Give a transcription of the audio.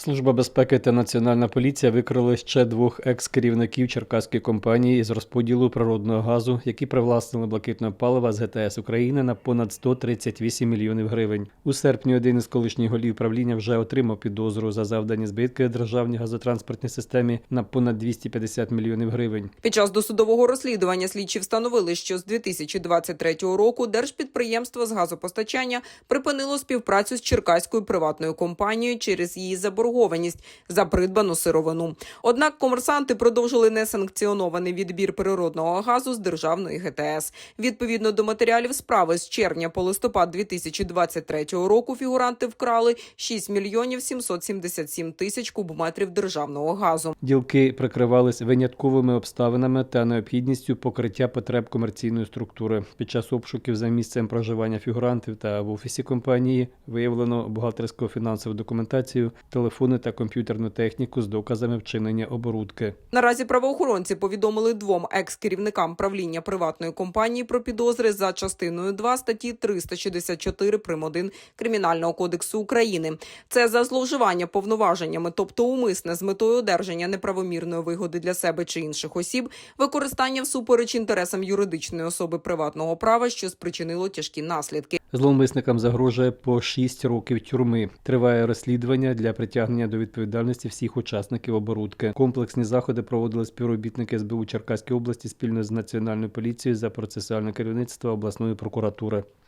Служба безпеки та національна поліція викрили ще двох екс-керівників черкаської компанії із розподілу природного газу, які привласнили блакитного палива з ГТС України на понад 138 мільйонів гривень. У серпні один із колишніх голів правління вже отримав підозру за завдані збитки державній газотранспортній системі на понад 250 мільйонів гривень. Під час досудового розслідування слідчі встановили, що з 2023 року держпідприємство з газопостачання припинило співпрацю з черкаською приватною компанією через її заборгованість за придбану сировину. Однак комерсанти продовжили несанкціонований відбір природного газу з державної ГТС. Відповідно до матеріалів справи з червня по листопад 2023 року фігуранти вкрали 6 мільйонів 777 тисяч кубометрів державного газу. Ділки прикривались винятковими обставинами та необхідністю покриття потреб комерційної структури. Під час обшуків за місцем проживання фігурантів та в офісі компанії виявлено бухгалтерську фінансову документацію, телефони та комп'ютерну техніку з доказами вчинення оборудки. Наразі правоохоронці повідомили двом екс-керівникам правління приватної компанії про підозри за частиною 2 статті 364 прим. 1 Кримінального кодексу України. Це за зловживання повноваженнями, тобто умисне з метою одержання неправомірної вигоди для себе чи інших осіб, використання всупереч інтересам юридичної особи приватного права, що спричинило тяжкі наслідки. Зловмисникам загрожує по 6 років тюрми. Триває розслідування для притягнення до відповідальності всіх учасників оборудки. Комплексні заходи проводили співробітники СБУ Черкаської області спільно з національною поліцією за процесуальне керівництво обласної прокуратури.